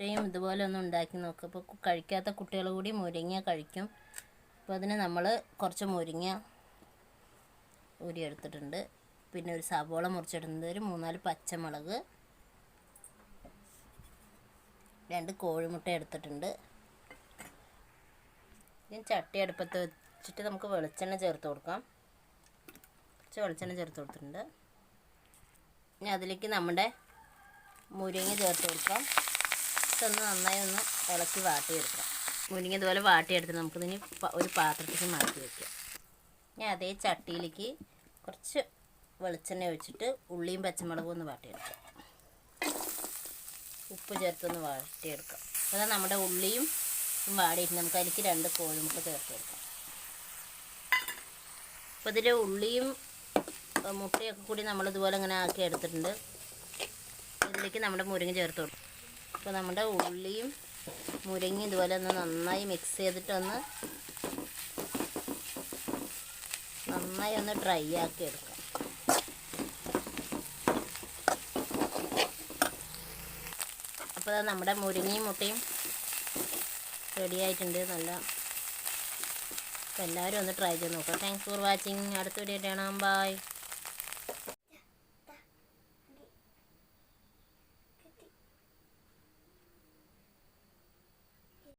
മുട്ടയും ഇതുപോലെ ഒന്ന് ഉണ്ടാക്കി നോക്കുക അപ്പോൾ കഴിക്കാത്ത കുട്ടികൾ കൂടി മുരിങ്ങ കഴിക്കും. അപ്പോൾ അതിന് നമ്മൾ കുറച്ച് മുരിങ്ങ ഊരിയെടുത്തിട്ടുണ്ട്. പിന്നെ ഒരു സവോള മുറിച്ചിടുന്നത് ഒരു മൂന്നാൽ പച്ചമുളക്. രണ്ട് കോഴിമുട്ട എടുത്തിട്ടുണ്ട്. ഇനി ചട്ടി അടുപ്പത്ത് വെച്ചിട്ട് നമുക്ക് വെളിച്ചെണ്ണ ചേർത്ത് കൊടുക്കാം. കുറച്ച് വെളിച്ചെണ്ണ ചേർത്ത് കൊടുത്തിട്ടുണ്ട്. ഇനി അതിലേക്ക് നമ്മുടെ മുരിങ്ങ ചേർത്ത് കൊടുക്കാം. ഇതൊന്ന് നന്നായി ഒന്ന് ഇളക്കി വാട്ടിയെടുക്കാം. മുരിങ്ങ ഇതുപോലെ വാട്ടിയെടുത്ത് നമുക്കിതിന് ഒരു പാത്രത്തിൽ മാറ്റി വയ്ക്കാം ഇനി അതേ ചട്ടിയിലേക്ക് കുറച്ച് വെളിച്ചെണ്ണ ഒഴിച്ചിട്ട് ഉള്ളിയും പച്ചമുളകും ഒന്ന് വാട്ടിയെടുക്കാം. ഉപ്പ് ചേർത്തൊന്ന് വാട്ടിയെടുക്കാം. അതാ നമ്മുടെ ഉള്ളിയും വാടിയിട്ട് നമുക്ക് അതിലേക്ക് രണ്ട് കോഴിമുട്ട ചേർത്ത് കൊടുക്കാം. അപ്പോൾ ഇതിൽ ഉള്ളിയും മുട്ടയൊക്കെ കൂടി നമ്മളിതുപോലെ ഇങ്ങനെ ആക്കി എടുത്തിട്ടുണ്ട് ഇതിലേക്ക് നമ്മുടെ മുരിങ്ങ ചേർത്ത് കൊടുക്കും. അപ്പോൾ നമ്മുടെ ഉള്ളിയും മുരിങ്ങയും ഇതുപോലെ ഒന്ന് നന്നായി മിക്സ് ചെയ്തിട്ടൊന്ന് നന്നായി ഒന്ന് ഡ്രൈ ആക്കി എടുക്കാം. അപ്പോൾ നമ്മുടെ മുരിങ്ങയും മുട്ടയും റെഡി ആയിട്ടുണ്ട്. നല്ല എല്ലാവരും ഒന്ന് ട്രൈ ചെയ്ത് നോക്കാം. താങ്ക്സ് ഫോർ വാച്ചിങ് അടുത്ത വീഡിയോ കാണാം. ബൈ